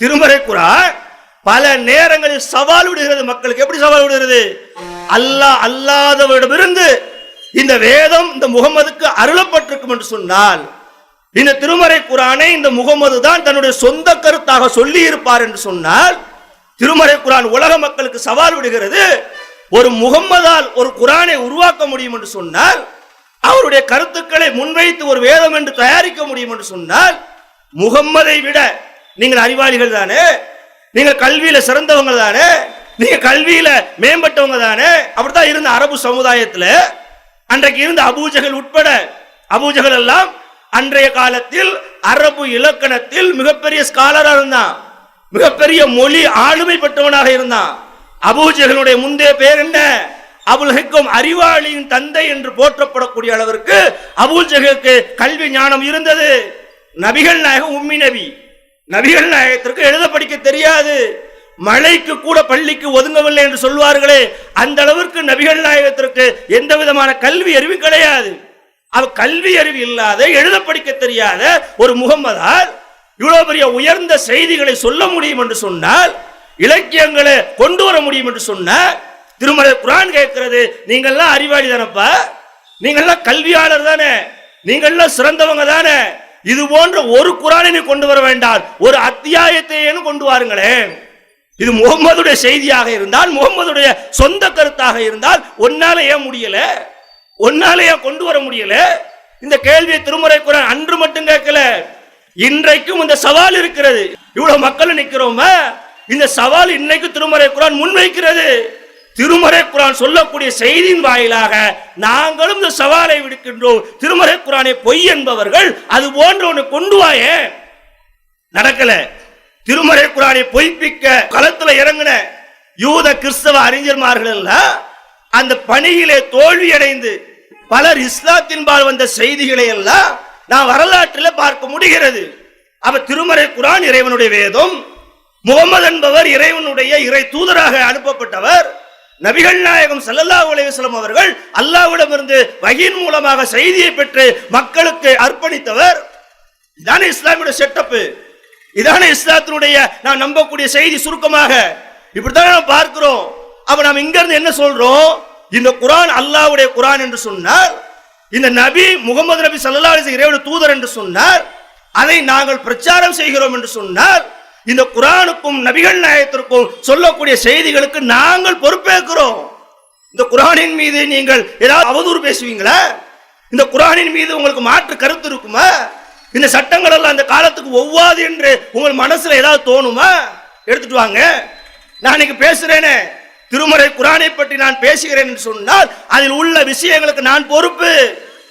திருமறை குரான் பல நேரங்களில் சவால் விடுகிறது மக்களுக்கு. எப்படி சவால் விடுகிறது? அல்லாஹ் அல்லாதவரிடமிருந்து இந்த வேதம் இந்த முகமதுக்கு அருளப்பட்டிருக்கும் என்று சொன்னால் இந்த திருமறை குரானை இந்த முகமது தான் தன்னுடைய சொந்த கருத்தாக சொல்லி இருப்பார் என்று சொன்னால் திருமறை குரான் உலக மக்களுக்கு சவால் விடுகிறது. ஒரு முகம்மதால் ஒரு குரானை உருவாக்க முடியும் என்று சொன்னால் அவருடைய கருத்துக்களை முன்வைத்து ஒரு வேதம் என்று தயாரிக்க முடியும் என்று சொன்னால் முகம்மதை விட நீங்கள் அறிவாளிகள் தானே? நீங்கள் கல்வியில சிறந்தவங்க தானே? நீங்க கல்வியில மேம்பட்டவங்க தானே? அப்படித்தான் இருந்த அரபு சமுதாயத்துல அன்றைக்கு இருந்த அபூஜகல் உட்பட அபூஜகல் எல்லாம் அன்றைய காலத்தில் அரபு இலக்கணத்தில் மிகப்பெரிய ஸ்காலரா இருந்தான். மிகப்பெரிய மொழி ஆளுமை பெற்றவனாக இருந்தான். அபூஜகனுடைய முந்தைய பேர் என்ன? அபுல் அறிவாளியின் தந்தை என்று போற்றப்படக்கூடிய அளவிற்கு அபூஜகளுக்கு கல்வி ஞானம் இருந்தது. நபிகள் நாயகம் உம்மி நபி. நபிகள் நாயகத்திற்கு எழுத படிக்க தெரியாது. மழைக்கு கூட பள்ளிக்கு ஒதுங்கவில்லை என்று சொல்வார்களே அந்த அளவிற்கு நபிகள் நாயகத்திற்கு எந்த விதமான கல்வி அறிவு கிடையாது. அவ கல்வி அறிவு இல்லாத எழுத படிக்க தெரியாத ஒரு முகம்மதால் இவ்வளவு பெரிய உயர்ந்த செய்திகளை சொல்ல முடியும் என்று சொன்னால் இலக்கியங்களை கொண்டு வர முடியும் என்று சொன்னால் திருமலை குரான் கேட்கிறது நீங்கள்லாம் அறிவாளி தானப்பா? நீங்கள்லாம் கல்வியாளர் தானே? நீங்கள்லாம் சிறந்தவங்க தானே? இது போன்ற ஒரு குரானை நீ கொண்டு வர வேண்டாம். ஒரு அத்தியாயத்தையேனும் கொண்டு வாருங்களேன். இது முகம்மதுடைய செய்தியாக இருந்தால் முகம்மதுடைய சொந்த கருத்தாக இருந்தால் ஒன்னால ஏன் முடியல? ஒன்னால ஏன் கொண்டு வர முடியல? இந்த கேள்வியை திருமுறை குரான் அன்று மட்டும் கேட்கல. இன்றைக்கும் இந்த சவால் இருக்கிறது. இவ்வளவு மக்கள் நிற்கிறோமா? இந்த சவால் இன்னைக்கு திருமறை குரான் முன்வைக்கிறது. திருமறை குரான் சொல்லக்கூடிய செய்தியின் வாயிலாக நாங்களும் இந்த சவாலை விடுக்கின்றோம். திருமறை குரானை பொய் என்பவர்கள் அது போன்ற ஒன்று கொண்டு வாயே. நடக்கல. திருமறை குரானை பொய்ப்பிக்க களத்துல இறங்கின யூத கிறிஸ்தவ அறிஞர்மார்கள் எல்லாம் அந்த பணியிலே தோல்வியடைந்து பலர் இஸ்லாத்தின்பால் வந்த செய்திகளை எல்லாம் நான் வரலாற்றில் பார்க்க முடிகிறது. அவ திருமறை குரான் இறைவனுடைய வேதம் முகமது என்பவர் இறைவனுடைய இறை தூதராக அனுப்பப்பட்டவர். நபிகள் நாயகம் சல்லல்லா உலகம் அவர்கள் அல்லாவிடமிருந்து வகையின் மூலமாக செய்தியை பெற்று மக்களுக்கு அர்ப்பணித்தவர். இதானே இஸ்லாமியோட செட்டப்பு இதானே இஸ்லாத்தினுடைய நான் நம்பக்கூடிய செய்தி சுருக்கமாக. இப்படித்தான் நாம் பார்க்கிறோம். அப்ப நாம் இங்க இருந்து என்ன சொல்றோம்? இந்த குரான் அல்லாவுடைய குரான் என்று சொன்னார். இந்த நபி முகமது நபி சல்லா இறைவன் தூதர் என்று சொன்னார். அதை நாங்கள் பிரச்சாரம் செய்கிறோம் என்று சொன்னார். இந்த குரானுக்கும் நபிகள் நாயகத்திற்கும் சொல்லக்கூடிய செய்திகளுக்கு நாங்கள் பொறுப்பேற்கிறோம். இந்த குரானின் மீது நீங்கள் ஏதாவது அவதூறு பேசுவீங்களா? இந்த குரானின் மீது உங்களுக்கு மாற்று கருத்து இருக்குமா? இந்த சட்டங்கள் எல்லாம் அந்த காலத்துக்கு ஒவ்வாது என்று உங்கள் மனசுல ஏதாவது தோணுமா? எடுத்துட்டு வாங்க. நான் இன்னைக்கு பேசுறேனே. திருமறை குரானை பற்றி நான் பேசுகிறேன் என்று சொன்னால் அதில் உள்ள விஷயங்களுக்கு நான் பொறுப்பு.